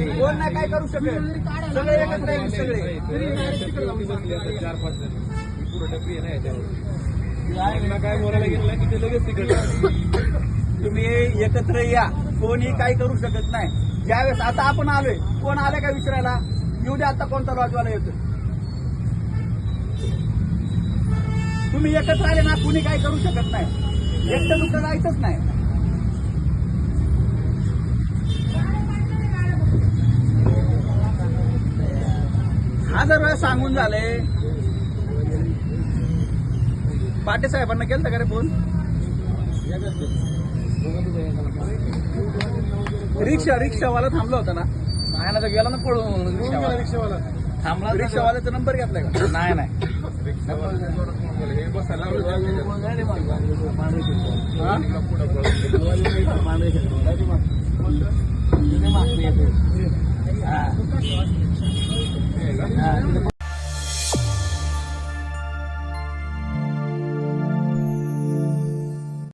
कोण नाही काय करू शकत? सगळे एकत्र येईल सगळे. चार पाच जण. पुरं डबरी आहे ना याच्यावर. काय बोलायला गेलं की ते लगेच तिकडे तुम्ही एकत्र या. कोणी काही करू शकत नाही. ज्यावेळेस आता आपण आलोय कोण आले का विचारायला? येऊ द्या आता कोणता लॉजवाला येतो तुम्ही एकत्र आले ना कुणी काही करू शकत नाही. एकटं दुसरं जायचंच नाही. हजार वेळा सांगून झाले. पाटे साहेबांना केलं का रे फोन? रिक्षा रिक्षावाला थांबला होता ना? नाही ना तर गेला ना पळून रिक्षावाला. रिक्षावाला? थांबला रिक्षावाल्याचा नंबर घेतलाय का? नाही नाही.